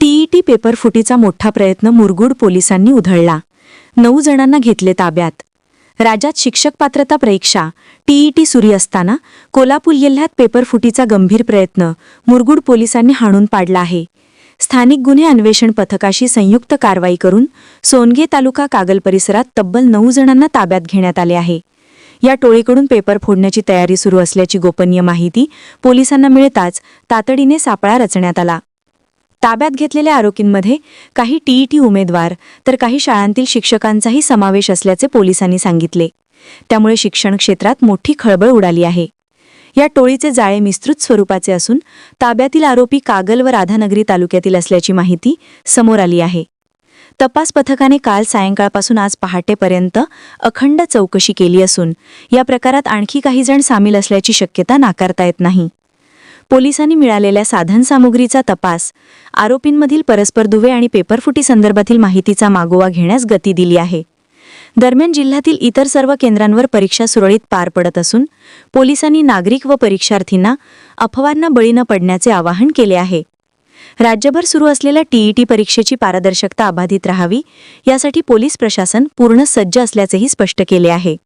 TET paper फुटीचा मोठा प्रयत्न मुरगुड पोलिसांनी उधळला. नऊ जणांना घेतले ताब्यात. राज्यात शिक्षक पात्रता परीक्षा टीईटी सुरू असताना कोल्हापूर जिल्ह्यात पेपर फुटीचा गंभीर प्रयत्न मुरगुड पोलिसांनी हाणून पाडला आहे. स्थानिक गुन्हे अन्वेषण पथकाशी संयुक्त कारवाई करून सोनगे तालुका कागल परिसरात तब्बल नऊ जणांना ताब्यात घेण्यात आले आहे. या टोळीकडून पेपर फोडण्याची तयारी सुरू असल्याची गोपनीय माहिती पोलिसांना मिळताच तातडीने सापळा रचण्यात आला. ताब्यात घेतलेल्या आरोपींमध्ये काही टीईटी उमेदवार तर काही शाळांतील शिक्षकांचाही समावेश असल्याचे पोलिसांनी सांगितले. त्यामुळे शिक्षण क्षेत्रात मोठी खळबळ उडाली आहे. या टोळीचे जाळे विस्तृत स्वरूपाचे असून ताब्यातील आरोपी कागल व राधानगरी तालुक्यातील असल्याची माहिती समोर आली आहे. तपास पथकाने काल सायंकाळपासून आज पहाटेपर्यंत अखंड चौकशी केली असून या प्रकारात आणखी काही जण सामील असल्याची शक्यता नाकारता येत नाही. पोलिसांनी मिळालेल्या साधनसामुग्रीचा तपास आरोपींमधील परस्पर दुवे आणि पेपरफुटी संदर्भातील माहितीचा मागोवा घेण्यास गती दिली आहे. दरम्यान जिल्ह्यातील इतर सर्व केंद्रांवर परीक्षा सुरळीत पार पडत असून पोलिसांनी नागरिक व परीक्षार्थींना अफवांना बळी न पडण्याचे आवाहन केले आहे. राज्यभर सुरू असलेल्या टीईटी परीक्षेची पारदर्शकता अबाधित राहावी यासाठी पोलीस प्रशासन पूर्ण सज्ज असल्याचेही स्पष्ट केले आहे.